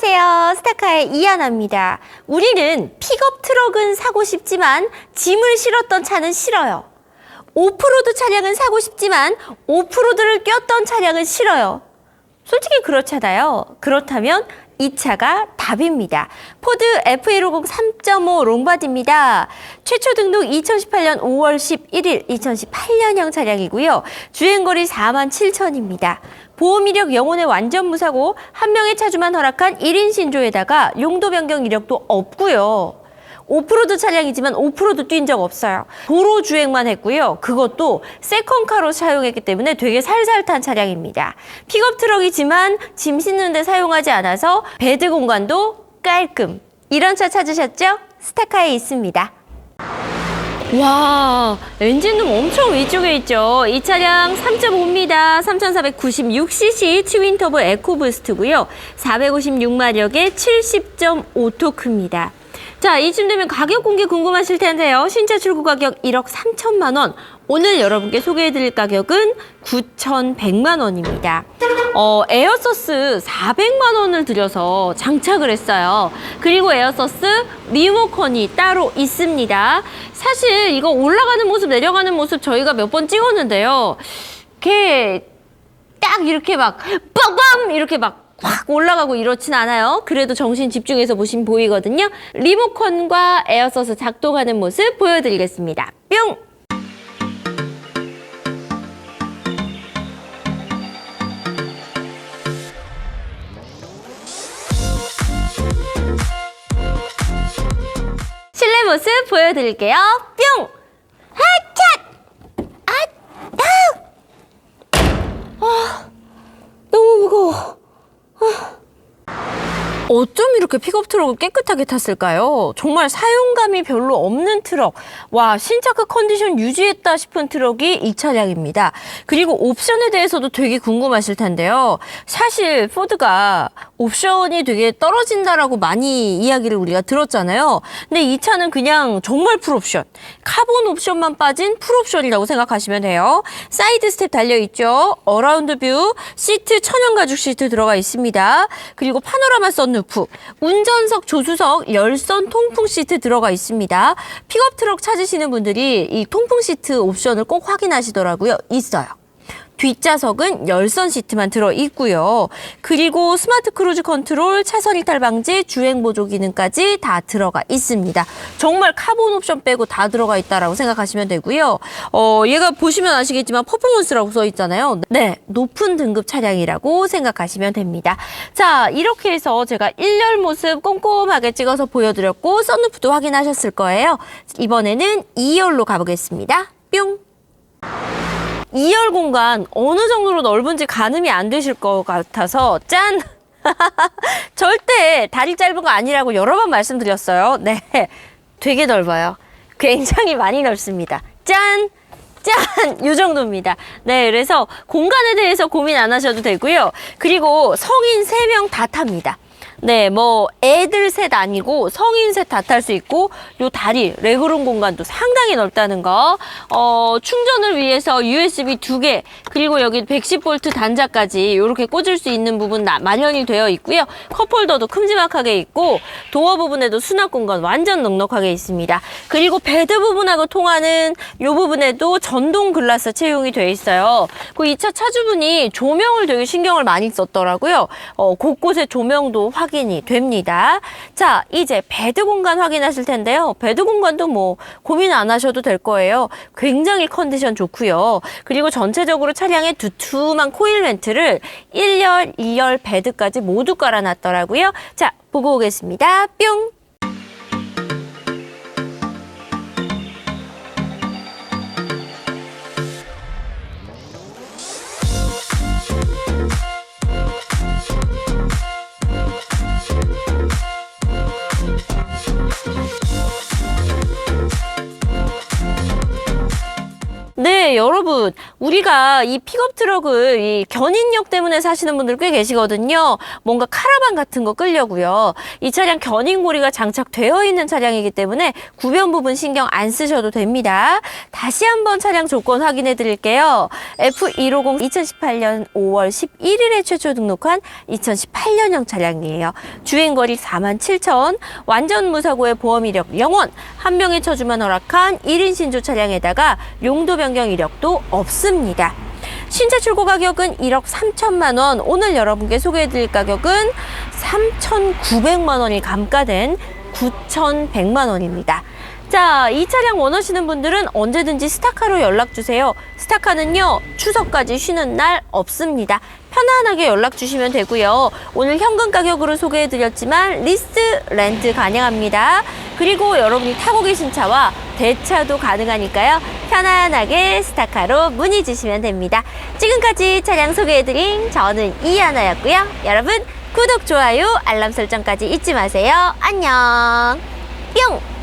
안녕하세요. 스타카의 이하나입니다. 우리는 픽업 트럭은 사고 싶지만 짐을 실었던 차는 싫어요. 오프로드 차량은 사고 싶지만 오프로드를 꼈던 차량은 싫어요. 솔직히 그렇잖아요. 그렇다면 이 차가 답입니다. 포드 F150 3.5 롱바디입니다. 최초 등록 2018년 5월 11일 2018년형 차량이고요. 주행거리 4만 7천입니다. 보험 이력 영혼의 완전 무사고 한 명의 차주만 허락한 1인 신조에다가 용도 변경 이력도 없고요. 오프로드 차량이지만 오프로드 뛴 적 없어요. 도로 주행만 했고요. 그것도 세컨카로 사용했기 때문에 되게 살살 탄 차량입니다. 픽업 트럭이지만 짐 싣는데 사용하지 않아서 베드 공간도 깔끔. 이런 차 찾으셨죠? 스타카에 있습니다. 와, 엔진룸 엄청 위쪽에 있죠. 이 차량 3.5입니다. 3496cc 트윈터보 에코부스트고요. 456마력의 70.5토크입니다. 자, 이쯤 되면 가격 공개 궁금하실 텐데요. 신차 출고 가격 1억 3천만 원. 오늘 여러분께 소개해드릴 가격은 9,100만 원입니다. 어, 에어서스 400만 원을 들여서 장착을 했어요. 그리고 에어서스 리모컨이 따로 있습니다. 사실 이거 올라가는 모습, 내려가는 모습 저희가 몇 번 찍었는데요. 이렇게 딱 이렇게 막 빵빵 이렇게 막 확 올라가고 이렇진 않아요. 그래도 정신 집중해서 보시면 보이거든요. 리모컨과 에어서스 작동하는 모습 보여드리겠습니다. 뿅! 보여드릴게요. 뿅! 하차! 아! 아! 너무 무거워. 어쩜 이렇게 픽업 트럭을 깨끗하게 탔을까요? 정말 사용감이 별로 없는 트럭. 와, 신차크 컨디션 유지했다 싶은 트럭이 이 차량입니다. 그리고 옵션에 대해서도 되게 궁금하실 텐데요. 사실 포드가 옵션이 되게 떨어진다라고 많이 이야기를 우리가 들었잖아요. 근데 이 차는 그냥 정말 풀옵션. 카본 옵션만 빠진 풀옵션이라고 생각하시면 돼요. 사이드 스텝 달려있죠. 어라운드 뷰, 시트 천연 가죽 시트 들어가 있습니다. 그리고 파노라마 썬 루프, 운전석 조수석 열선 통풍 시트 들어가 있습니다. 픽업 트럭 찾으시는 분들이 이 통풍 시트 옵션을 꼭 확인하시더라고요. 있어요. 뒷좌석은 열선 시트만 들어 있고요. 그리고 스마트 크루즈 컨트롤, 차선 이탈 방지, 주행 보조 기능까지 다 들어가 있습니다. 정말 카본 옵션 빼고 다 들어가 있다라고 생각하시면 되고요. 어, 얘가 보시면 아시겠지만 퍼포먼스라고 써 있잖아요. 네, 높은 등급 차량이라고 생각하시면 됩니다. 자, 이렇게 해서 제가 1열 모습 꼼꼼하게 찍어서 보여드렸고 썬루프도 확인하셨을 거예요. 이번에는 2열로 가보겠습니다. 뿅! 2열 공간 어느 정도로 넓은지 가늠이 안 되실 것 같아서 짠! 절대 다리 짧은 거 아니라고 여러 번 말씀드렸어요. 네. 되게 넓어요. 굉장히 많이 넓습니다. 짠! 짠! 요 정도입니다. 네, 그래서 공간에 대해서 고민 안 하셔도 되고요. 그리고 성인 3명 다 탑니다. 네, 뭐 애들 셋 아니고 성인 셋 다 탈 수 있고 요 다리 레그룸 공간도 상당히 넓다는 거. 어, 충전을 위해서 USB 두 개, 그리고 여기 110V 단자까지 이렇게 꽂을 수 있는 부분 나- 마련이 되어 있고요. 컵홀더도 큼지막하게 있고 도어 부분에도 수납 공간 완전 넉넉하게 있습니다. 그리고 베드 부분하고 통하는 요 부분에도 전동 글라스 채용이 되어 있어요. 그 2차 차주분이 조명을 되게 신경을 많이 썼더라고요. 어, 곳곳에 조명도 확 인이 됩니다. 자, 이제 베드 공간 확인하실 텐데요. 베드 공간도 뭐 고민 안 하셔도 될 거예요. 굉장히 컨디션 좋고요. 그리고 전체적으로 차량에 두툼한 코일 렌트를 1열, 2열 베드까지 모두 깔아놨더라고요. 자, 보고 오겠습니다. 뿅! 네, 여러분. 우리가 이 픽업 트럭을 이 견인력 때문에 사시는 분들 꽤 계시거든요. 뭔가 카라반 같은 거 끌려고요. 이 차량 견인고리가 장착되어 있는 차량이기 때문에 구변 부분 신경 안 쓰셔도 됩니다. 다시 한번 차량 조건 확인해 드릴게요. F150 2018년 5월 11일에 최초 등록한 2018년형 차량이에요. 주행거리 4만 7천, 완전 무사고의 보험 이력 0원, 한 명의 처주만 허락한 1인 신조 차량에다가 용도 변경 이력도 없습니다. 신차 출고 가격은 1억 3천만 원. 오늘 여러분께 소개해 드릴 가격은 3,900만 원이 감가된 9,100만 원입니다. 자, 이 차량 원하시는 분들은 언제든지 스타카로 연락 주세요. 스타카는요, 추석까지 쉬는 날 없습니다. 편안하게 연락 주시면 되고요. 오늘 현금 가격으로 소개해 드렸지만 리스 렌트 가능합니다. 그리고 여러분이 타고 계신 차와 대차도 가능하니까요. 편안하게 스타카로 문의 주시면 됩니다. 지금까지 차량 소개해 드린 저는 이하나였고요. 여러분 구독, 좋아요, 알람 설정까지 잊지 마세요. 안녕. 뿅!